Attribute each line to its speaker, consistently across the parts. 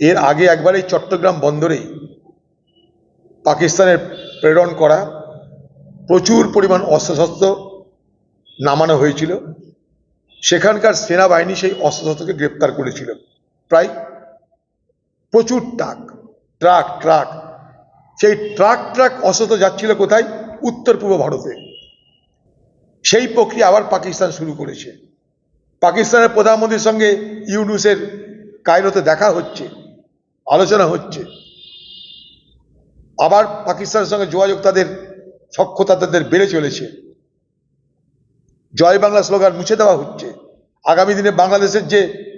Speaker 1: এর আগে একবার এই চট্টগ্রাম বন্দরেই পাকিস্তানের প্রেরণ করা প্রচুর পরিমাণ অস্ত্রশস্ত্র নামানো হয়েছিল। সেখানকার সেনাবাহিনী সেই অস্ত্রশস্ত্রকে গ্রেপ্তার করেছিল। প্রায় প্রচুর ট্রাক ট্রাক ট্রাক। সেই ট্রাক ট্রাক অস্ত্র যাচ্ছিল কোথায়? উত্তর পূর্ব ভারতে। সেই প্রক্রিয়া আবার পাকিস্তান শুরু করেছে। পাকিস্তানের প্রধানমন্ত্রীর সঙ্গে ইউনুসের কায়রোতে দেখা হচ্ছে। আলোচনা হচ্ছে। আবার পাকিস্তানের সঙ্গে যোগাযোগ তাদের সক্ষতা তাদের বেড়ে চলেছে। জয় বাংলা স্লোগান মুছে দেওয়া হচ্ছে। আগামী দিনে বাংলাদেশের যে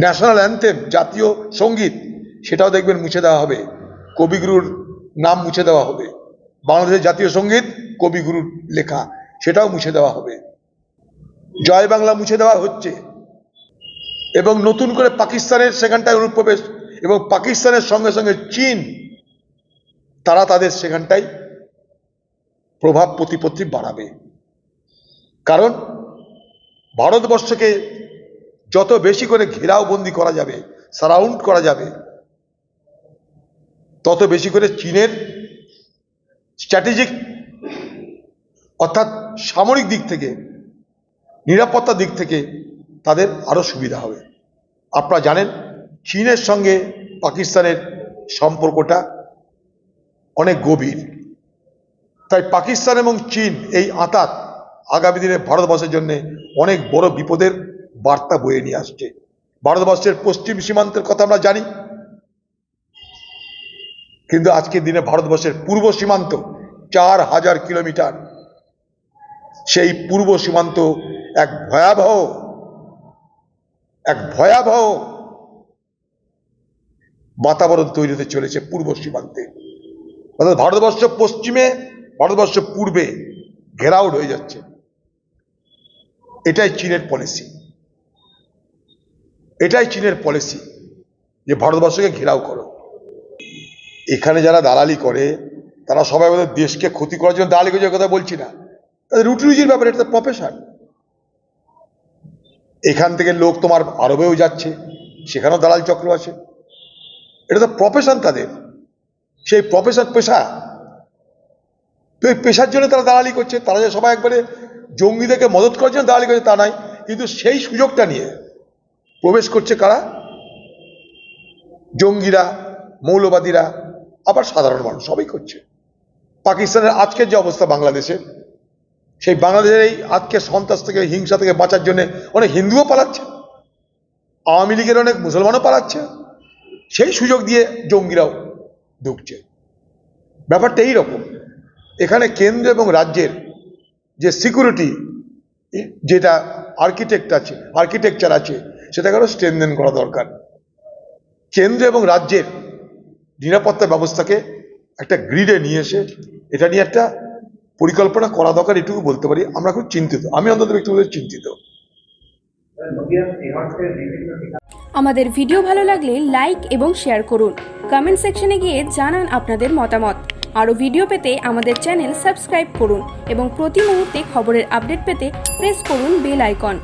Speaker 1: ন্যাশনাল অ্যান্থেম, জাতীয় সংগীত, সেটাও দেখবেন মুছে দেওয়া হবে। কবিগুরুর নাম মুছে দেওয়া হবে। বাংলাদেশের জাতীয় সংগীত, কবিগুরুর লেখা, সেটাও মুছে দেওয়া হবে। জয় বাংলা মুছে দেওয়া হচ্ছে। এবং নতুন করে পাকিস্তানের সেখানটায় অনুপ্রবেশ এবং পাকিস্তানের সঙ্গে সঙ্গে চীন, তারা তাদের সেখানটায় প্রভাব প্রতিপত্তি বাড়াবে। কারণ ভারতবর্ষকে যত বেশি করে ঘেরাওবন্দি করা যাবে সারাউন্ড করা যাবে, তত বেশি করে চীনের স্ট্র্যাটেজিক অর্থাৎ সামরিক দিক থেকে, নিরাপত্তার দিক থেকে তাদের আরও সুবিধা হবে। আপনারা জানেন, চীনের সঙ্গে পাকিস্তানের সম্পর্কটা অনেক গভীর। তাই পাকিস্তান এবং চীন এই আঁতাত আগামী দিনে ভারতবর্ষের জন্য অনেক বড় বিপদের বার্তা বয়ে নিয়ে আসছে। ভারতবর্ষের পশ্চিম সীমান্তের কথা আমরা জানি, কিন্তু আজকের দিনে ভারতবর্ষের পূর্ব সীমান্ত চার হাজার কিলোমিটার। সেই পূর্ব সীমান্ত এক ভয়াবহ এক ভয়াবহ বাতাবরণ তৈরি হতে চলেছে পূর্ব সীমান্তে। অর্থাৎ ভারতবর্ষ পশ্চিমে, ভারতবর্ষ পূর্বে ঘেরাউড হয়ে যাচ্ছে। এটাই চীনের পলিসি এটাই চীনের পলিসি যে ভারতবর্ষকে ঘেরাও করো। এখানে যারা দালালি করে, তারা সবাই আমাদের দেশকে ক্ষতি করার জন্য দালালি করে কথা বলছি না। তাদের রুটি রুজির ব্যাপারে এটা প্রফেশন এখান থেকে লোক তোমার আরবেও যাচ্ছে, সেখানেও দালাল চক্র আছে। এটা তো প্রফেশন তাদের। সেই প্রফেশন পেশা। তো পেশার জন্য তারা দালালি করছে, তারা যে সবাই একবারে জঙ্গিদেরকে মদত করার জন্য দালালি করছে তা নয়, কিন্তু সেই সুযোগটা নিয়ে প্রবেশ করছে কারা? জঙ্গিরা, মৌলবাদীরা, আবার সাধারণ মানুষ, সবাই করছে। পাকিস্তানের আজকের যে অবস্থা বাংলাদেশের সেই বাংলাদেশের এই আজকে সন্ত্রাস থেকে, হিংসা থেকে বাঁচার জন্য অনেক হিন্দুও পালাচ্ছে, আওয়ামী লীগের অনেক মুসলমানও পালাচ্ছে, সেই সুযোগ দিয়ে জঙ্গিরাও ঢুকছে। ব্যাপারটা এই রকম। এখানে কেন্দ্র এবং রাজ্যের যে সিকিউরিটি যেটা আর্কিটেক্ট আছে আর্কিটেকচার আছে সেটাকে আরও স্ট্রেনদেন করা দরকার। কেন্দ্র এবং রাজ্যের নিরাপত্তা ব্যবস্থাকে একটা গ্রিডে নিয়ে এসে, এটা নিয়ে একটা পরিকল্পনা করা দরকার, এটুকু বলতে পারি। আমরা খুব চিন্তিত। আমি অন্তত ব্যক্তিগত চিন্তিত।
Speaker 2: আমাদের ভিডিও ভালো লাগলে লাইক এবং শেয়ার করুন। কমেন্ট সেকশনে গিয়ে জানান আপনাদের মতামত। আরও ভিডিও পেতে আমাদের চ্যানেল সাবস্ক্রাইব করুন এবং প্রতি মুহূর্তে খবরের আপডেট পেতে প্রেস করুন বেল আইকন।